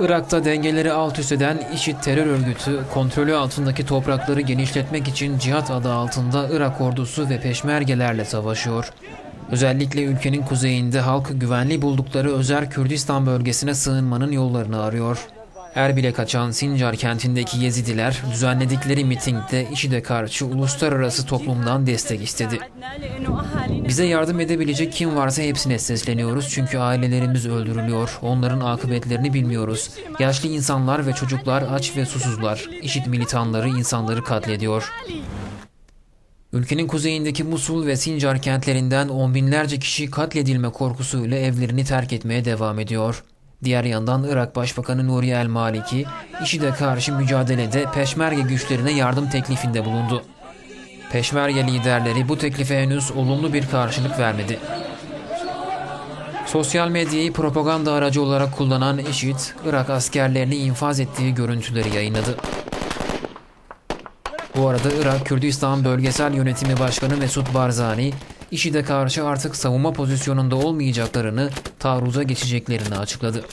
Irak'ta dengeleri alt üst eden IŞİD terör örgütü kontrolü altındaki toprakları genişletmek için cihat adı altında Irak ordusu ve peşmergelerle savaşıyor. Özellikle ülkenin kuzeyinde halk güvenli buldukları özel Kürdistan bölgesine sığınmanın yollarını arıyor. Erbil'e kaçan Sincar kentindeki Yezidiler düzenledikleri mitingde IŞİD'e karşı uluslararası toplumdan destek istedi. Bize yardım edebilecek kim varsa hepsine sesleniyoruz çünkü ailelerimiz öldürülüyor. Onların akıbetlerini bilmiyoruz. Yaşlı insanlar ve çocuklar aç ve susuzlar. IŞİD militanları insanları katlediyor. Ülkenin kuzeyindeki Musul ve Sincar kentlerinden on binlerce kişi katledilme korkusuyla evlerini terk etmeye devam ediyor. Diğer yandan Irak Başbakanı Nuri El Maliki, IŞİD'e karşı mücadelede peşmerge güçlerine yardım teklifinde bulundu. Peşmerge liderleri bu teklife henüz olumlu bir karşılık vermedi. Sosyal medyayı propaganda aracı olarak kullanan IŞİD, Irak askerlerini infaz ettiği görüntüleri yayınladı. Bu arada Irak Kürdistan Bölgesel Yönetimi Başkanı Mesut Barzani, IŞİD'e karşı artık savunma pozisyonunda olmayacaklarını, taarruza geçeceklerini açıkladı.